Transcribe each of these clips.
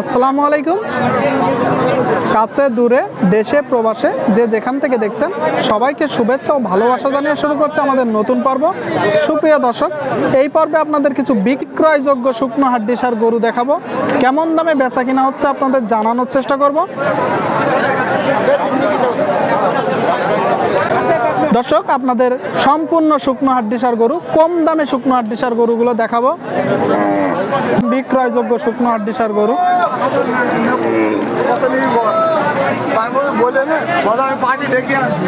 আসসালামু আলাইকুম। কাছে, দূরে, দেশে, প্রবাসে, যে যেখান থেকে দেখছেন, সবাইকে শুভেচ্ছা ও ভালোবাসা জানিয়ে শুরু করছে আমাদের নতুন পর্ব। সুপ্রিয় দর্শক, এই পর্বে আপনাদের কিছু বিক্রয়যোগ্য শুকনো হাড্ডিসার গরু দেখাবো। কেমন দামে বেচা কিনা হচ্ছে আপনাদের জানানোর চেষ্টা করব। দর্শক, আপনাদের সম্পূর্ণ শুকনো হাড্ডিসার গরু, কম দামে শুকনো হাড্ডিসার গরুগুলো দেখাবো। বিক্রয়যোগ্য শুকনো আড্ডিসার গরু। বলে। না আমি পার্টি ডেকে আনছি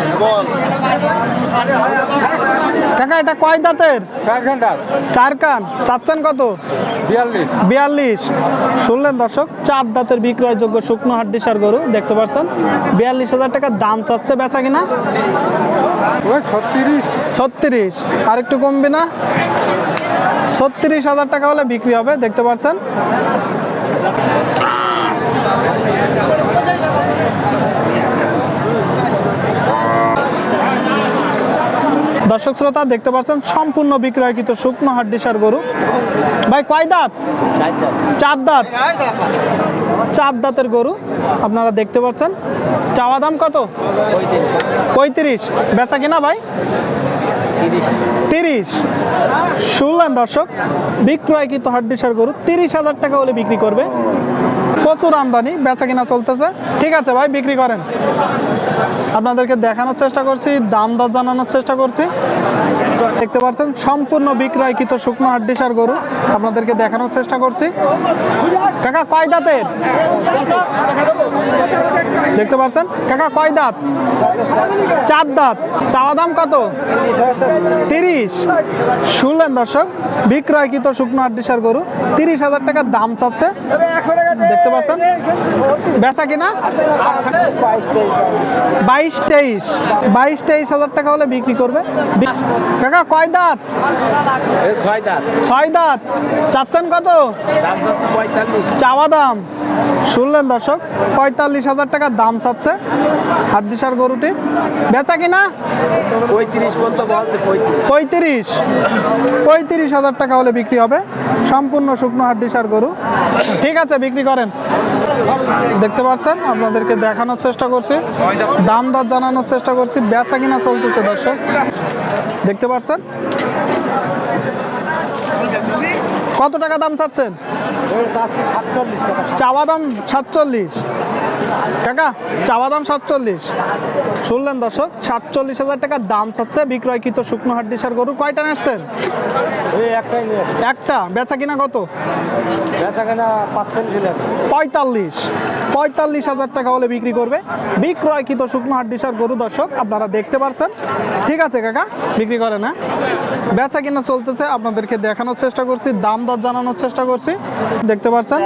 কাকা এটা কয় দাঁতের? চার কান। চাচ্ছেন কত? বিয়াল্লিশ। শুনলেন দর্শক চার দাঁতের বিক্রয়যোগ্য শুকনো হাড্ডিসার গরু দেখতে পাচ্ছেন বিয়াল্লিশ হাজার টাকা দাম চাচ্ছে বেচা কিনা? ছত্রিশ। ছত্রিশ। আর একটু কমবে না? ছত্রিশ হাজার টাকা হলে বিক্রি হবে দেখতে পাচ্ছেন দর্শক শ্রোতা দেখতে পাচ্ছেন সম্পূর্ণ বিক্রয়কৃত শুকনো হাড্ডিসার গরু। ভাই কয় দাঁত? চার দাঁত। চার দাঁতের গরু আপনারা দেখতে পাচ্ছেন। চাওয়া দাম কত? পঁয়ত্রিশ। বেচা কিনা ভাই? তিরিশ। শুনলেন দর্শক বিক্রয়কৃত হাড্ডিসার গরু তিরিশ হাজার টাকা হলে বিক্রি করবে। প্রচুর আমদানি, বেচা কিনা চলতেছে। ঠিক আছে ভাই, বিক্রি করেন। আপনাদেরকে দেখানোর চেষ্টা করছি, দাম দর জানানোর চেষ্টা করছি। দেখতে পাচ্ছেন, সম্পূর্ণ বিক্রয়কৃত শুকনো হাড্ডিসার গরু। আপনাদেরকে দেখানোর চেষ্টা করছি। কাকা, কয় দাঁতের? দেখতে পাচ্ছেন, কাকা, কয় দাঁত? চার দাঁত। চাওয়া দাম কত? তিরিশ। শুনলেন দর্শক, বিক্রয়কৃত শুকনো হাড্ডিসার গরু। তিরিশ হাজার টাকা দাম চাচ্ছে। দেখতে পাচ্ছেন? বেচা কিনা? বাইশ তেইশ। বাইশ তেইশ হাজার টাকা হলে বিক্রি করবে। কাকা কয় দাঁত? ছয় দাঁত। ছয় দাঁত। চাচ্ছেন কত? চাওয়া দাম? শুনলেন দর্শক পঁয়তাল্লিশ হাজার টাকা দাম চাচ্ছে হাড্ডিসার গরুটি। বেচা কিনা? পঁয়ত্রিশ পঁয়ত্রিশ হাজার টাকা হলে বিক্রি হবে সম্পূর্ণ শুকনো হাড্ডিসার গরু। ঠিক আছে বিক্রি করেন। দেখতে পাচ্ছেন আপনাদেরকে দেখানোর চেষ্টা করছি দাম দর জানানোর চেষ্টা করছি বেচা কিনা চলতেছে দর্শক। দেখতে পাচ্ছেন? কত টাকা দাম চাচ্ছেন? চাওয়া দাম সাতচল্লিশ। কাকা, চাওয়া দাম সাতচল্লিশ। শুনলেন দর্শক, সাতচল্লিশ হাজার টাকা দাম চাচ্ছে বিক্রয়কৃত শুকনো হাড্ডিসার গরু। কয়টা নেসছেন এই একটা। বেচা কিনা কত? পঁয়তাল্লিশ। পঁয়তাল্লিশ হাজার টাকা হলে বিক্রি করবে বিক্রয়কৃত শুকনো হাড্ডিসার গরু দর্শক, আপনারা দেখতে পাচ্ছেন ঠিক আছে কাকা, বিক্রি করে না বেচা কিনা চলতেছে, আপনাদেরকে দেখানোর চেষ্টা করছি। দাম দর জানানোর চেষ্টা করছি। দেখতে পাচ্ছেন?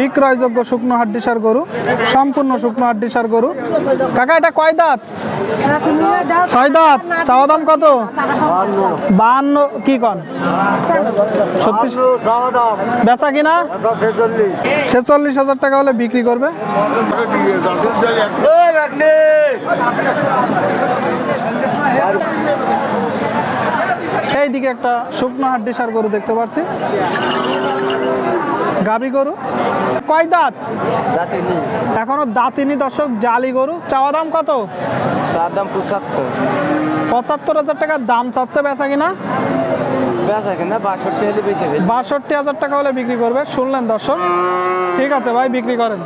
বিক্রয়যোগ্য শুকনো হাড্ডিসার গরু, সম্পূর্ণ শুকনো হাড্ডিসার গরু। কাকা, এটা কয় দাঁত? ছয় দাঁত। চাওয়া দাম কত? বাহান্ন, কি কন? বেচা কিনা? ছেচল্লিশ হাজার টাকা হলে বিক্রি করবে। এইদিকে একটা শুকনো হাড্ডি সার গরু দেখতে পাচ্ছি গাবি গরু। কয় দাঁত? এখনও দাঁতিনি দর্শক জালি গরু। চাওয়া দাম কত? দাম পঁচাত্তর। পঁচাত্তর হাজার টাকার দাম চাচ্ছে বেচা কিনা? বাষট্টি হাজার টাকা হলে বিক্রি করবে শুনলেন দর্শক? ঠিক আছে ভাই বিক্রি করেন।